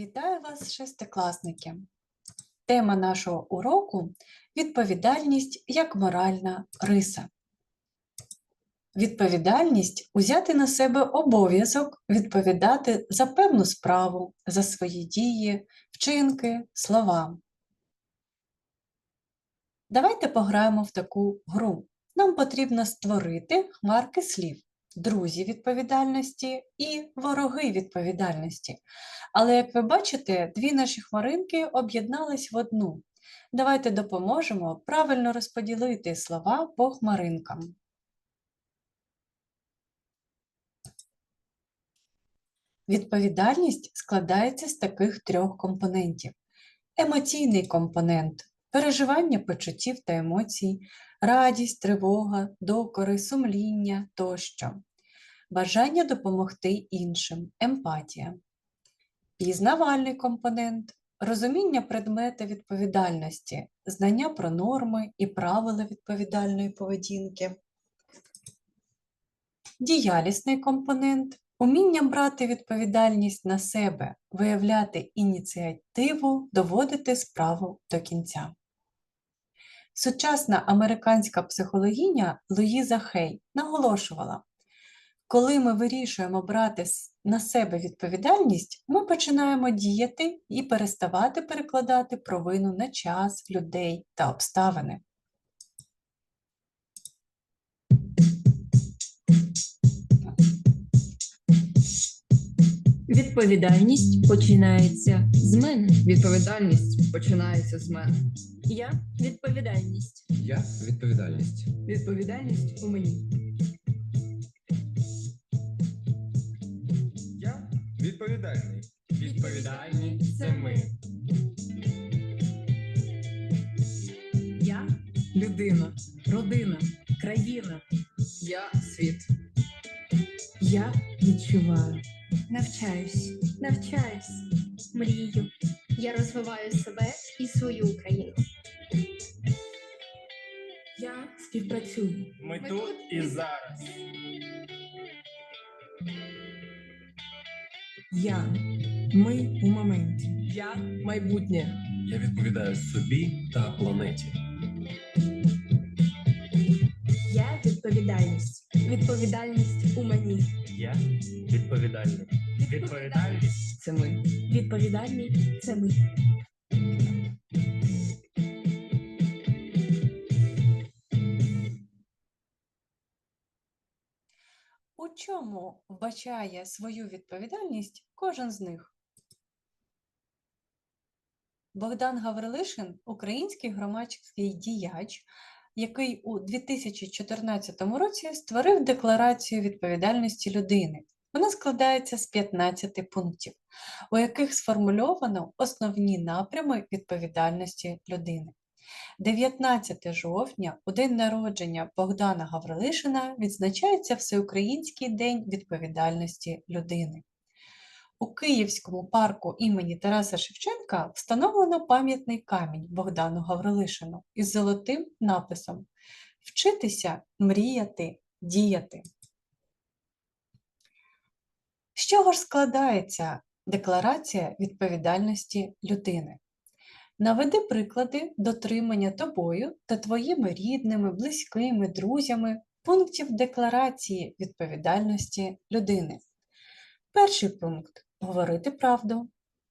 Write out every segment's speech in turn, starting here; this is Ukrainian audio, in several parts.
Вітаю вас, шестикласники! Тема нашого уроку відповідальність як моральна риса. Відповідальність узяти на себе обов'язок відповідати за певну справу, за свої дії, вчинки, слова. Давайте пограємо в таку гру. Нам потрібно створити хмарки слів, друзі відповідальності і вороги відповідальності. Але, як ви бачите, дві наші хмаринки об'єднались в одну. Давайте допоможемо правильно розподілити слова по хмаринкам. Відповідальність складається з таких трьох компонентів: емоційний компонент переживання почуттів та емоцій, радість, тривога, докори, сумління тощо, бажання допомогти іншим, емпатія, пізнавальний компонент розуміння предмета відповідальності, знання про норми і правила відповідальної поведінки. Діялісний компонент уміння брати відповідальність на себе, виявляти ініціативу, доводити справу до кінця. Сучасна американська психологиня Луїза Хей наголошувала, коли ми вирішуємо брати на себе відповідальність, ми починаємо діяти і переставати перекладати провину на час, людей та обставини. Відповідальність починається з мене. Відповідальність починається з мене. Я відповідальність. Я відповідальність. Відповідальність у мені. Я відповідальний. Відповідальні це ми. Я людина, родина, країна. Я світ. Я відчуваю. Навчаюсь, навчаюсь, мрію. Я розвиваю себе і свою Україну. Я співпрацюю. Ми тут і зараз. Я. Ми у моменті. Я майбутнє. Я відповідаю собі та планеті. Я відповідальність. Відповідальність у мені. Я відповідальний. Відповідальність Це ми. Відповідальні це ми. Чому вбачає свою відповідальність кожен з них? Богдан Гаврилишин український громадський діяч, який у 2014 році створив Декларацію відповідальності людини. Вона складається з 15 пунктів, у яких сформульовано основні напрями відповідальності людини. 19 жовтня, у день народження Богдана Гаврилишина, відзначається Всеукраїнський день відповідальності людини. У Київському парку імені Тараса Шевченка встановлено пам'ятний камінь Богдану Гаврилишину із золотим написом Вчитися, мріяти, діяти. З чого ж складається декларація відповідальності людини? Наведи приклади дотримання тобою та твоїми рідними, близькими, друзями пунктів декларації відповідальності людини. Перший пункт говорити правду.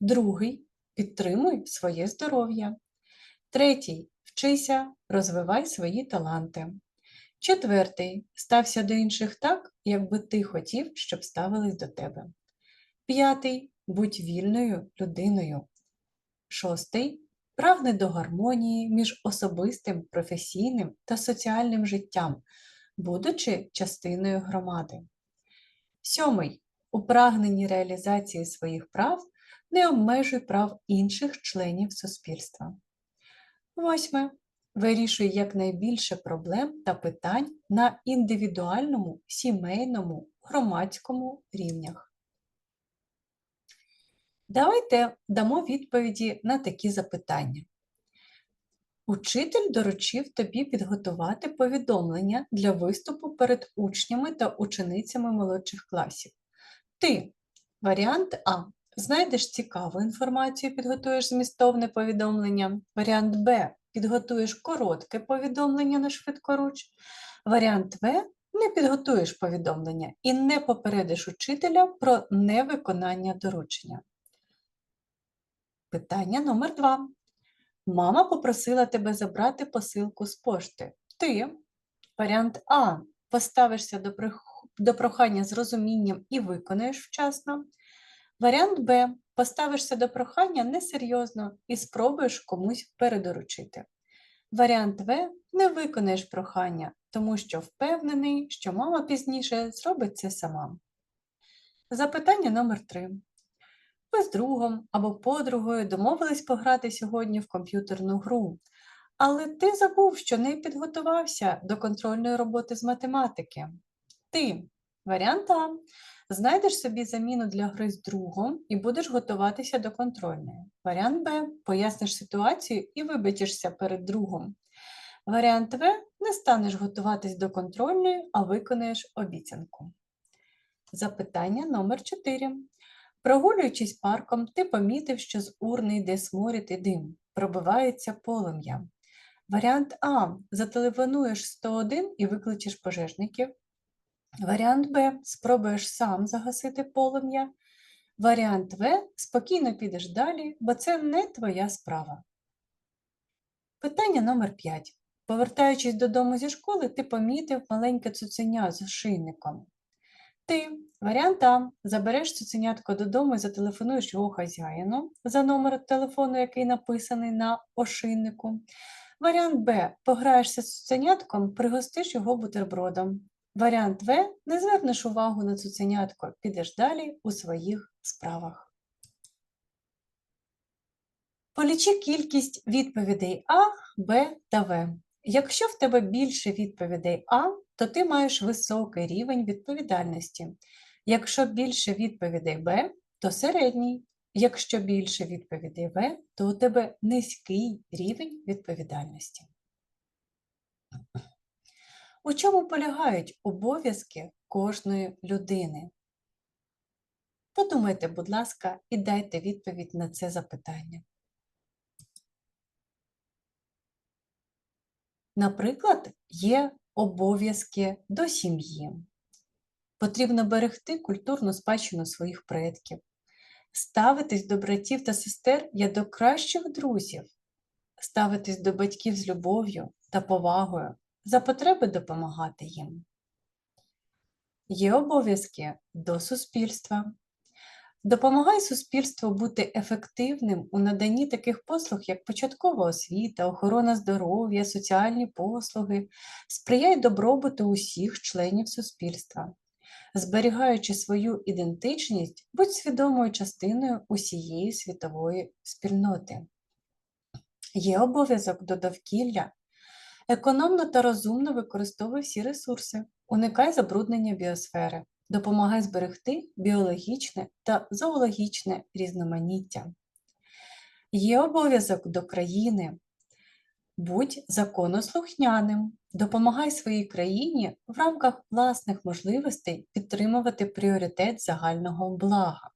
Другий підтримуй своє здоров'я. Третій вчися, розвивай свої таланти. Четвертий стався до інших так, якби ти хотів, щоб ставились до тебе. П'ятий будь вільною людиною. Шостий прагне до гармонії між особистим, професійним та соціальним життям, будучи частиною громади. Сьомий. У прагненні реалізації своїх прав не обмежуй прав інших членів суспільства. Восьме. Вирішуй якнайбільше проблем та питань на індивідуальному, сімейному, громадському рівнях. Давайте дамо відповіді на такі запитання. Учитель доручив тобі підготувати повідомлення для виступу перед учнями та ученицями молодших класів. Ти варіант А Знайдеш цікаву інформацію, підготуєш змістовне повідомлення. Варіант Б. Підготуєш коротке повідомлення на швидкоруч. Варіант В. Не підготуєш повідомлення і не попередиш учителя про невиконання доручення. Питання номер 2. Мама попросила тебе забрати посилку з пошти. Ти, варіант А, поставишся до, до прохання з розумінням і виконаєш вчасно. Варіант Б. Поставишся до прохання несерйозно і спробуєш комусь передоручити. Варіант В. Не виконаєш прохання, тому що впевнений, що мама пізніше зробить це сама. Запитання номер 3. Ви з другом або подругою домовились пограти сьогодні в комп'ютерну гру, але ти забув, що не підготувався до контрольної роботи з математики. Ти, варіант А, знайдеш собі заміну для гри з другом і будеш готуватися до контрольної. Варіант Б, поясниш ситуацію і вибачишся перед другом. Варіант В, не станеш готуватись до контрольної, а виконаєш обіцянку. Запитання номер 4. Прогулюючись парком, ти помітив, що з урни йде сморід дим, пробивається полум'я. Варіант А. Зателефонуєш 101 і викличеш пожежників. Варіант Б. Спробуєш сам загасити полум'я. Варіант В. Спокійно підеш далі, бо це не твоя справа. Питання номер 5. Повертаючись додому зі школи, ти помітив маленьке цуценя з ошейником. Ти, варіант А, забереш цуценятко додому і зателефонуєш його хазяїну за номером телефону, який написаний на ошейнику. Варіант Б. Пограєшся з цуценятком, пригостиш його бутербродом. Варіант В. Не звернеш увагу на цуценятко, підеш далі у своїх справах. Полічи кількість відповідей А, Б та В. Якщо в тебе більше відповідей А, то ти маєш високий рівень відповідальності. Якщо більше відповідей Б, то середній. Якщо більше відповідей В, то у тебе низький рівень відповідальності. У чому полягають обов'язки кожної людини? Подумайте, будь ласка, і дайте відповідь на це запитання. Наприклад, є обов'язки до сім'ї. Потрібно берегти культурну спадщину своїх предків, ставитись до братів та сестер як до кращих друзів, ставитись до батьків з любов'ю та повагою, за потреби допомагати їм. Є обов'язки до суспільства. Допомагай суспільству бути ефективним у наданні таких послуг, як початкова освіта, охорона здоров'я, соціальні послуги, сприяй добробуту усіх членів суспільства. Зберігаючи свою ідентичність, будь свідомою частиною усієї світової спільноти. Є обов'язок до довкілля. Економно та розумно використовуй всі ресурси, уникай забруднення біосфери, допомагай зберегти біологічне та зоологічне різноманіття. Є обов'язок до країни. Будь законослухняним, допомагай своїй країні в рамках власних можливостей підтримувати пріоритет загального блага,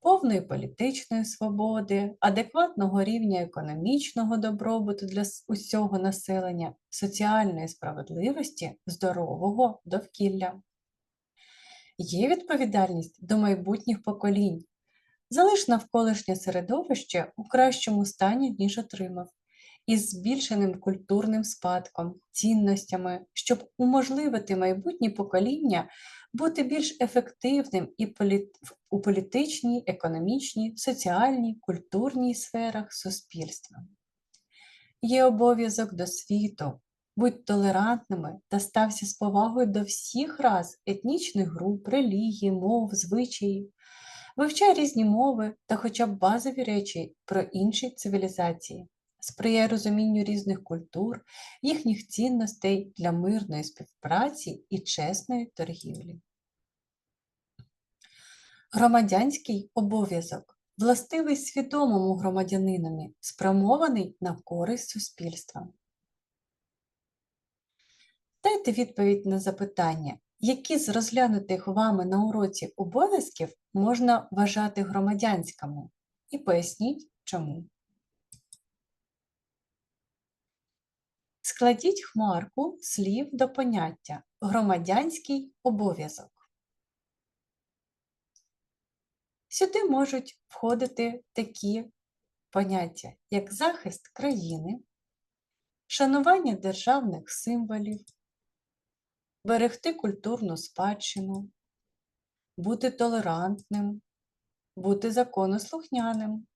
повної політичної свободи, адекватного рівня економічного добробуту для усього населення, соціальної справедливості, здорового довкілля. Є відповідальність до майбутніх поколінь. Залиш навколишнє середовище у кращому стані, ніж отримав, із збільшеним культурним спадком, цінностями, щоб уможливити майбутні покоління бути більш ефективним і полі- у політичній, економічній, соціальній, культурній сферах суспільства. Є обов'язок до світу. Будь толерантними та стався з повагою до всіх рас, етнічних груп, релігій, мов, звичаїв. Вивчай різні мови та хоча б базові речі про інші цивілізації. Сприяй розумінню різних культур, їхніх цінностей для мирної співпраці і чесної торгівлі. Громадянський обов'язок властивий свідомому громадянинові, спрямований на користь суспільства. Дайте відповідь на запитання, Які з розглянутих вами на уроці обов'язків можна вважати громадянськими? І поясніть, чому. Складіть хмарку слів до поняття громадянський обов'язок. Сюди можуть входити такі поняття, як захист країни, шанування державних символів, берегти культурну спадщину, бути толерантним, бути законослухняним.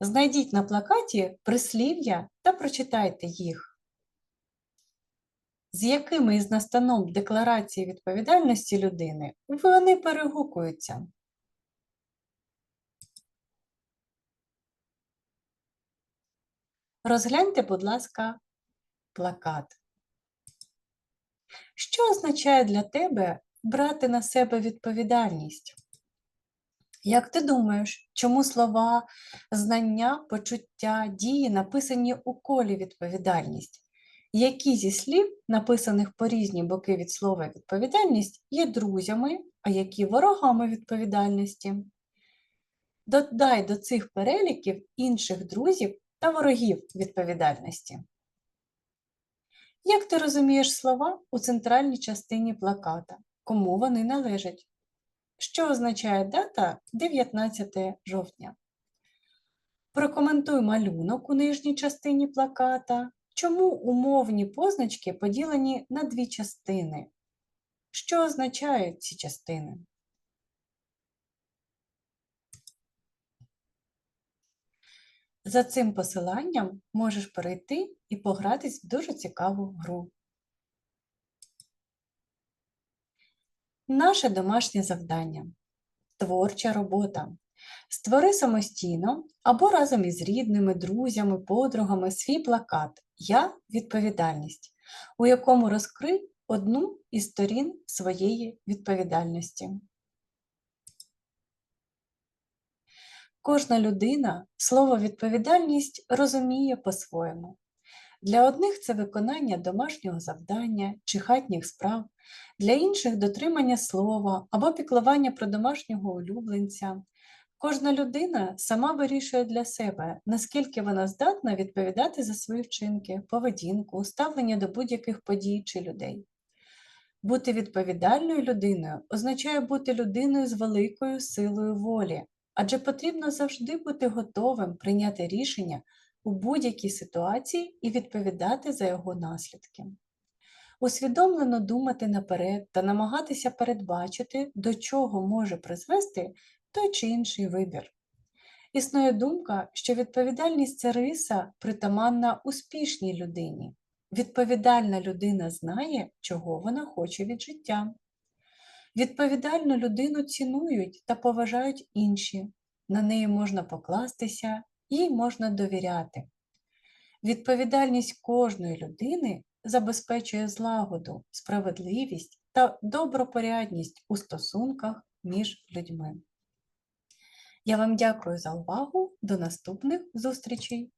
Знайдіть на плакаті прислів'я та прочитайте їх. З якими із настанов декларації відповідальності людини вони перегукуються? Розгляньте, будь ласка, плакат. Що означає для тебе брати на себе відповідальність? Як ти думаєш, чому слова знання, почуття, дії написані у колі відповідальність? Які зі слів, написаних по різні боки від слова відповідальність, є друзями, а які ворогами відповідальності? Додай до цих переліків інших друзів та ворогів відповідальності. Як ти розумієш слова у центральній частині плаката? Кому вони належать? Що означає дата 19 жовтня? Прокоментуй малюнок у нижній частині плаката. Чому умовні позначки поділені на дві частини? Що означають ці частини? За цим посиланням можеш перейти і погратись в дуже цікаву гру. Наше домашнє завдання. Творча робота. Створи самостійно або разом із рідними, друзями, подругами свій плакат Я відповідальність, у якому розкрий одну із сторін своєї відповідальності. Кожна людина слово відповідальність розуміє по-своєму. Для одних це виконання домашнього завдання чи хатніх справ, для інших дотримання слова або піклування про домашнього улюбленця. Кожна людина сама вирішує для себе, наскільки вона здатна відповідати за свої вчинки, поведінку, ставлення до будь-яких подій чи людей. Бути відповідальною людиною означає бути людиною з великою силою волі, адже потрібно завжди бути готовим прийняти рішення у будь-якій ситуації і відповідати за його наслідки. Усвідомлено думати наперед та намагатися передбачити, до чого може призвести той чи інший вибір. Існує думка, що відповідальність це риса притаманна успішній людині. Відповідальна людина знає, чого вона хоче від життя. Відповідальну людину цінують та поважають інші, на неї можна покластися, їй можна довіряти. Відповідальність кожної людини забезпечує злагоду, справедливість та добропорядність у стосунках між людьми. Я вам дякую за увагу. До наступних зустрічей!